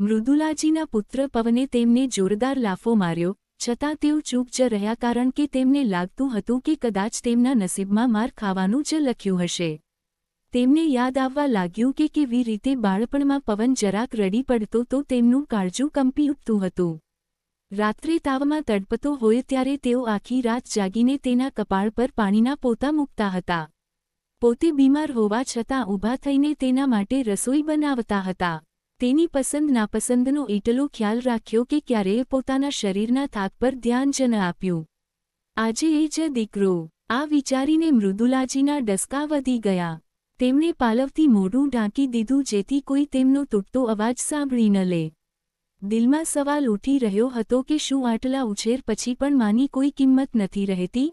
મૃદુલાજીના પુત્ર પવને તેમને જોરદાર લાફો માર્યો, છતાં તેઓ ચૂપ જ રહ્યા કારણ કે તેમને લાગતું હતું કે કદાચ તેમના નસીબમાં માર ખાવાનું જ લખ્યું હશે. તેમને યાદ આવવા લાગ્યું કે કેવી રીતે બાળપણમાં પવન જરાક રડી પડતો તો તેમનું કાળજું કંપી ઉઠતું હતું. રાત્રે તાવમાં તડપતો હોય ત્યારે તેઓ આખી રાત જાગીને તેના કપાળ પર પાણીના પોતા મૂકતા હતા. પોતે બીમાર હોવા છતાં ઊભા થઈને તેના માટે રસોઈ બનાવતા હતા. તેની પસંદ નાપસંદનો એટલો ખ્યાલ રાખ્યો કે ક્યારેય પોતાના શરીરના થાક પર ધ્યાન જ ન આપ્યું. આજે એ જ દીકરો, આ વિચારીને મૃદુલાજીના ડસકા વધી ગયા. તેમણે પાલવથી મોઢું ઢાંકી દીધું જેથી કોઈ તેમનો તૂટતો અવાજ સાંભળી ન લે. દિલમાં સવાલ ઉઠી રહ્યો હતો કે શું આટલા ઉછેર પછી પણ માની કોઈ કિંમત નથી રહેતી?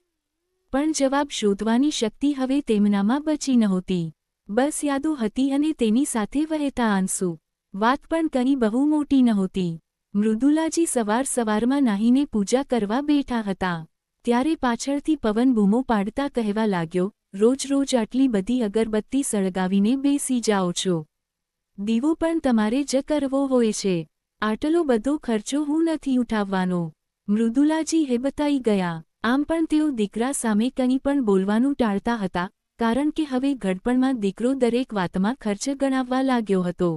પણ જવાબ શોધવાની શક્તિ હવે તેમનામાં બચી નહોતી. બસ યાદો હતી અને તેની સાથે વહેતા આંસુ. વાત પણ કંઈ બહુ મોટી નહોતી. મૃદુલાજી સવાર સવારમાં નાહીને પૂજા કરવા બેઠા હતા. ત્યારે પાછળથી પવન બૂમો પાડતા કહેવા લાગ્યો, રોજ રોજ આટલી બધી અગરબત્તી સળગાવીને બેસી જાઓ છો. દીવો પણ તમારે જ કરવો હોય છે. આટલો બધો ખર્ચો હું નથી ઉઠાવવાનો. મૃદુલાજી હેબતાઈ ગયા. આમ પણ તેઓ દીકરા સામે કંઈ પણ બોલવાનું ટાળતા હતા, કારણ કે હવે ઘડપણમાં દીકરો દરેક વાતમાં ખર્ચ ગણાવવા લાગ્યો હતો.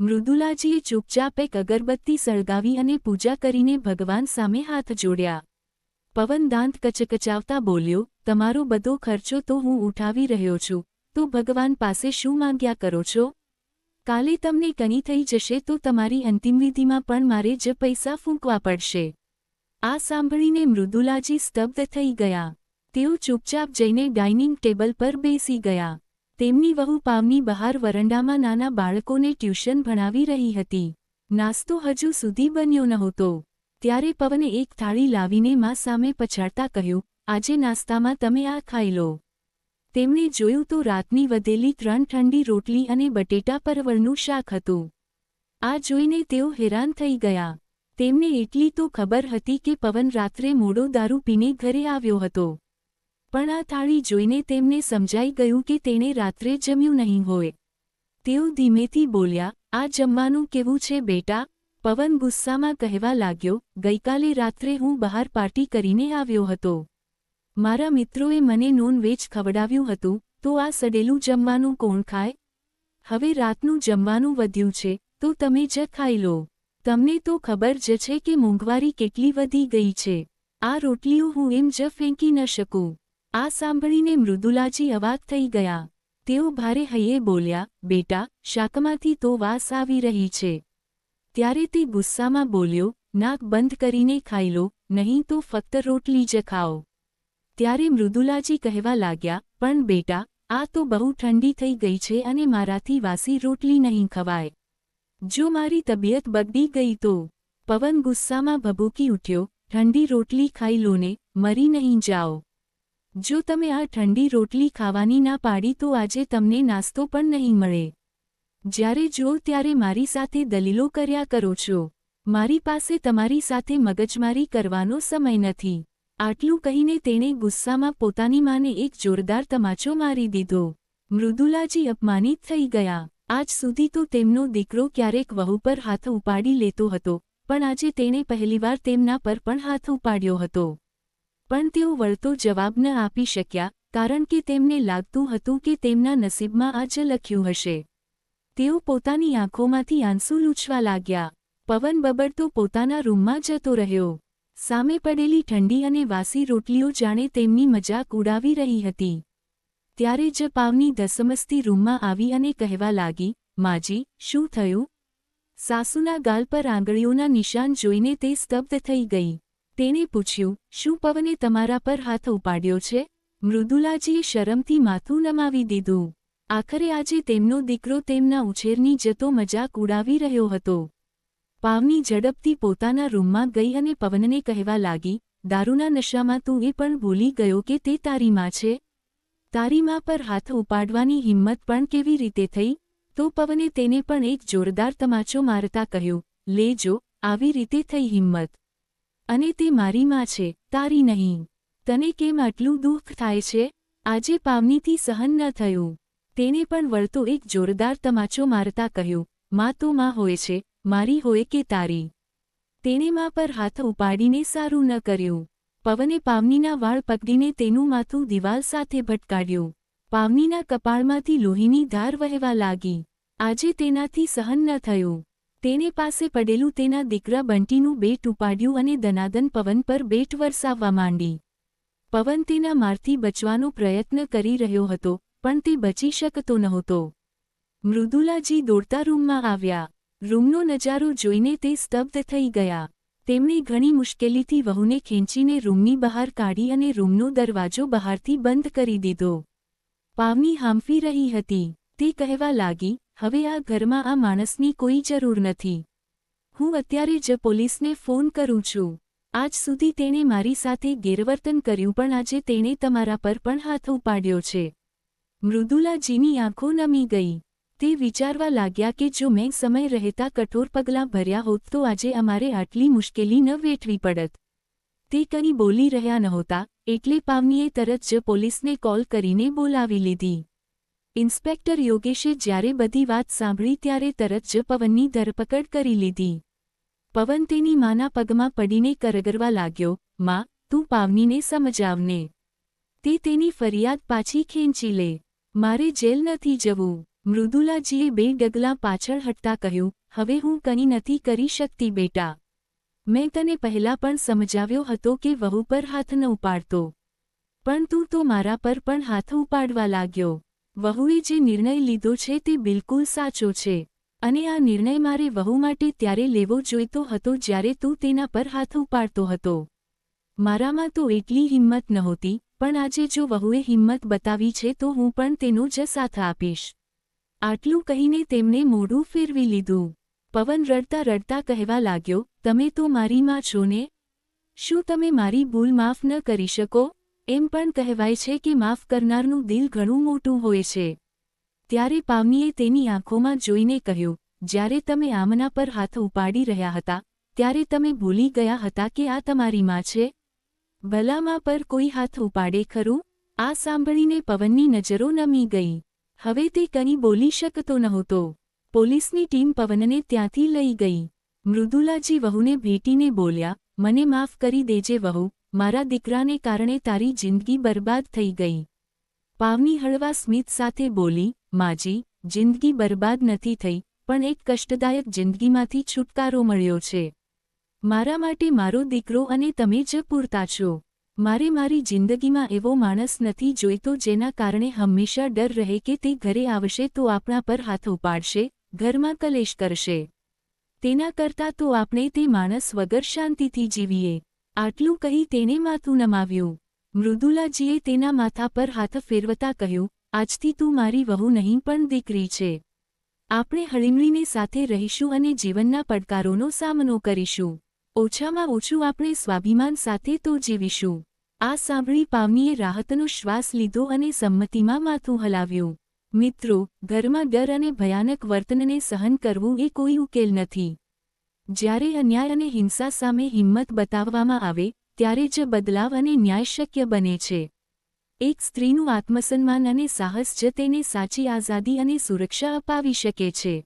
મૃદુલાજીએ ચૂપચાપ એક અગરબત્તી સળગાવી અને પૂજા કરીને ભગવાન સામે હાથ જોડ્યા. પવન દાંત કચકચાવતા બોલ્યો, તમારો બધો ખર્ચો તો હું ઉઠાવી રહ્યો છું. તો ભગવાન પાસે શું માંગ્યા કરો છો? કાલે તમને કની થઈ જશે તો તમારી અંતિમવિધિમાં પણ મારે જ પૈસા ફૂંકવા પડશે. આ સાંભળીને મૃદુલાજી સ્તબ્ધ થઈ ગયા. તેઓ ચૂપચાપ જઈને ડાઇનિંગ ટેબલ પર બેસી ગયા. તેમની વહુ પામની બહાર વરંડામાં નાના બાળકોને ટ્યુશન ભણાવી રહી હતી. નાસ્તો હજુ સુધી બન્યો નહોતો. ત્યારે પવને એક થાળી લાવીને મા સામે પછાડતા કહ્યું, આજે નાસ્તામાં તમે આ ખાઈ લો. તેમણે જોયું તો રાતની વધેલી ત્રણ ઠંડી રોટલી અને બટેટા પરવળનું શાક હતું. આ જોઈને તેઓ હેરાન થઈ ગયા. તેમને એટલી તો ખબર હતી કે પવન રાત્રે મોડો દારૂ પીને ઘરે આવ્યો હતો. પણ આ થાળી જોઈને તેમને સમજાઈ ગયું કે તેણે રાત્રે જમ્યું નહીં હોય. તેઓ ધીમેથી બોલ્યા, આ જમવાનું કેવું છે બેટા? પવન ગુસ્સામાં કહેવા લાગ્યો, ગઈકાલે રાત્રે હું બહાર પાર્ટી કરીને આવ્યો હતો. મારા મિત્રોએ મને નોનવેજ ખવડાવ્યું હતું, તો આ સડેલું જમવાનું કોણ ખાય? હવે રાતનું જમવાનું વધ્યું છે, તો તમે જ ખાઈ લો. તમને તો ખબર જ છે કે મોંઘવારી કેટલી વધી ગઈ છે. આ રોટલીઓ હું એમ જ ફેંકી ન શકું. આ સાંભળીને મૃદુલાજી અવાક થઈ ગયા. તેઓ ભારે હૈયે બોલ્યા, બેટા, શાકમાંથી તો વાસ આવી રહી છે. ત્યારે તે ગુસ્સામાં બોલ્યો, નાક બંધ કરીને ખાઈ લો, નહીં તો ફક્ત રોટલી જ ખાઓ. ત્યારે મૃદુલાજી કહેવા લાગ્યા, પણ બેટા, આ તો બહુ ઠંડી થઈ ગઈ છે અને મારાથી વાસી રોટલી નહીં ખવાય. જો મારી તબિયત બગડી ગઈ તો? પવન ગુસ્સામાં ભભૂકી ઉઠ્યો, ઠંડી રોટલી ખાઈ લો ને, મરી નહીં જાઓ. જો તમે આ ઠંડી રોટલી ખાવાની ના પાડી તો આજે તમને નાસ્તો પણ નહીં મળે. જ્યારે જો ત્યારે મારી સાથે દલીલો કર્યા કરો છો. મારી પાસે તમારી સાથે મગજમારી કરવાનો સમય નથી. આટલું કહીને તેણે ગુસ્સામાં પોતાની માને એક જોરદાર તમાચો મારી દીધો. મૃદુલાજી અપમાનિત થઈ ગયા. આજ સુધી તો તેમનો દીકરો ક્યારેક વહુ પર હાથ ઉપાડી લેતો હતો, પણ આજે તેણે પહેલીવાર તેમના પર પણ હાથ ઉપાડ્યો હતો. પણ તેઓ વળતો જવાબ ન આપી શક્યા, કારણ કે તેમને લાગતું હતું કે તેમના નસીબમાં આ જ લખ્યું હશે. તેઓ પોતાની આંખોમાંથી આંસુ લૂછવા લાગ્યા. પવન બબડતો પોતાના રૂમમાં જતો રહ્યો. સામે પડેલી ઠંડી અને વાસી રોટલીઓ જાણે તેમની મજાક ઉડાવી રહી હતી. ત્યારે જ પાવની ધસમસ્તી રૂમમાં આવી અને કહેવા લાગી, માજી, શું થયું? સાસુના ગાલ પર આંગળીઓના નિશાન જોઈને તે સ્તબ્ધ થઈ ગઈ. તેણે પૂછ્યું, શું પવને તમારા પર હાથ ઉપાડ્યો છે? મૃદુલાજીએ શરમથી માથું નમાવી દીધું. આખરે આજે તેમનો દીકરો તેમના ઉછેરની જતો મજાક ઉડાવી રહ્યો હતો. પાવની ઝડપથી પોતાના રૂમમાં ગઈ અને પવનને કહેવા લાગી, દારૂના નશામાં તું એ પણ ભૂલી ગયો કે તે તારી માં છે? તારી માં પર હાથ ઉપાડવાની હિંમત પણ કેવી રીતે થઈ તો પવને તેને પણ એક જોરદાર તમાચો મારતા કહ્યું લેજો આવી રીતે થઈ હિંમત. અને તે મારી માં છે, તારી નહીં. તને કેમ આટલું દુઃખ થાય છે? આજે પાવનીથી સહન ન થયું. તેને પણ વળતો એક જોરદાર તમાચો મારતા કહ્યું, માં તો માં હોય છે, મારી હોય કે તારી? તેણે મા પર હાથ ઉપાડીને સારું ન કર્યું. પવને પાવનીના વાળ પકડીને તેનું માથું દિવાલ સાથે ભટકાડ્યું. પાવનીના કપાળમાંથી લોહીની ધાર વહેવા લાગી. આજે તેનાથી સહન ન થયું. તેણે પાસે પડેલું તેના દીકરા બંટીનું બેટ ઉપાડ્યું અને દનાદન પવન પર બેટ વરસાવવા માંડી. પવન તેના મારથી બચવાનો પ્રયત્ન કરી રહ્યો હતો, પણ તે બચી શકતો નહોતો. મૃદુલાજી દોડતા રૂમમાં આવ્યા. રૂમનો નજારો જોઈને તે સ્તબ્ધ થઈ ગયા. તેમણે ઘણી મુશ્કેલીથી વહુને ખેંચીને રૂમની બહાર કાઢી અને રૂમનો દરવાજો બહારથી બંધ કરી દીધો. પાવની હાંફી રહી હતી. તે કહેવા લાગી હવે આ ઘરમાં આ માણસની કોઈ જરૂર નથી. હું અત્યારે જ પોલીસને ફોન કરું છું. આજ સુધી તેણે મારી સાથે ગેરવર્તન કર્યું પણ આજે તેણે તમારા પર પણ હાથ ઉપાડ્યો છે. મૃદુલાજીની આંખો નમી ગઈ. તે વિચારવા લાગ્યા કે જો મેં સમય રહેતા કઠોર પગલાં ભર્યા હોત તો આજે અમારે આટલી મુશ્કેલી ન વેઠવી પડત. તે કંઈ બોલી રહ્યા નહોતા, એટલે પાવનીએ તરત જ પોલીસને કોલ કરીને બોલાવી લીધી. ઇન્સ્પેક્ટર યોગેશે જ્યારે બધી વાત સાંભળી ત્યારે તરત જ પવનની ધરપકડ કરી લીધી. પવન તેની માના પગમાં પડીને કરગરવા લાગ્યો, માં, તું પાવનીને સમજાવને. તે તેની ફરિયાદ પાછી ખેંચી લે. મારે જેલ નથી જવું. મૃદુલાજીએ બે ડગલા પાછળ હટતા કહ્યું, હવે હું કંઈ નથી કરી શકતી, બેટા. મેં તને પહેલા પણ સમજાવ્યો હતો કે વહુ પર હાથ ન ઉપાડતો. પણ તું તો મારા પર પણ હાથ ઉપાડવા લાગ્યો. વહુએ જે નિર્ણય લીધો છે તે બિલકુલ સાચો છે. અને આ નિર્ણય મારે વહુ માટે ત્યારે લેવો જોઈતો હતો જ્યારે તું તેના પર હાથ ઉપાડતો હતો. મારામાં તો એટલી હિંમત નહોતી, પણ આજે જો વહુએ હિંમત બતાવી છે તો હું પણ તેનો જ સાથ આપીશ. આટલું કહીને તેમને મોઢું ફેરવી લીધું. પવન રડતા રડતા કહેવા લાગ્યો, તમે તો મારી માં છો ને? શું તમે મારી ભૂલ માફ ન કરી શકો? એમ પણ કહેવાય છે કે માફ કરનારનું દિલ ઘણું મોટું હોય છે. ત્યારે પામીએ તેની આંખોમાં જોઈને કહ્યું, જ્યારે તમે આમના પર હાથ ઉપાડી રહ્યા હતા, ત્યારે તમે ભૂલી ગયા હતા કે આ તમારી માં છે? ભલામાં પર કોઈ હાથ ઉપાડે ખરું? આ સાંભળીને પવનની નજરો નમી ગઈ. હવે તે કંઈ બોલી શકતો નહોતો. પોલીસની ટીમ પવનને ત્યાંથી લઈ ગઈ. મૃદુલાજી વહુને ભેટીને બોલ્યા, મને માફ કરી દેજે વહુ મારા દીકરાને કારણે તારી જિંદગી બરબાદ થઈ ગઈ. પાવની હળવા સ્મિત સાથે બોલી, માજી, જિંદગી બરબાદ નથી થઈ, પણ એક કષ્ટદાયક જિંદગીમાંથી છુટકારો મળ્યો છે. મારા માટે મારો દીકરો અને તમે જ પૂરતા છો. મારે મારી જિંદગીમાં એવો માણસ નથી જોઈતો જેના કારણે હંમેશા ડર રહે કે તે ઘરે આવશે તો આપણા પર હાથ ઉપાડશે, ઘરમાં કલેશ કરશે. તેના કરતાં તો આપણે તે માણસ વગર શાંતિથી જીવીએ. આટલું કહી તેને માથું નમાવ્યું. મૃદુલાજીએ તેના માથા પર હાથ ફેરવતા કહ્યું, આજથી તું મારી વહુ નહીં, પણ દીકરી છે. આપણે હળીમળીને સાથે રહીશું અને જીવનના પડકારોનો સામનો કરીશું. ઓછામાં ઓછું આપણે સ્વાભિમાન સાથે તો જીવીશું. આ સાંભળી પાવનીએ રાહતનો શ્વાસ લીધો અને સંમતિમાં માથું હલાવ્યું. મિત્રો, ઘરમાં ડર અને ભયાનક વર્તનને સહન કરવું એ કોઈ ઉકેલ નથી. જ્યારે અન્યાય અને હિંસા સામે હિંમત બતાવવામાં આવે, ત્યારે જ બદલાવ અને ન્યાય શક્ય બને છે. એક સ્ત્રીનું આત્મસન્માન અને સાહસ જ તેને સાચી આઝાદી અને સુરક્ષા અપાવી શકે છે.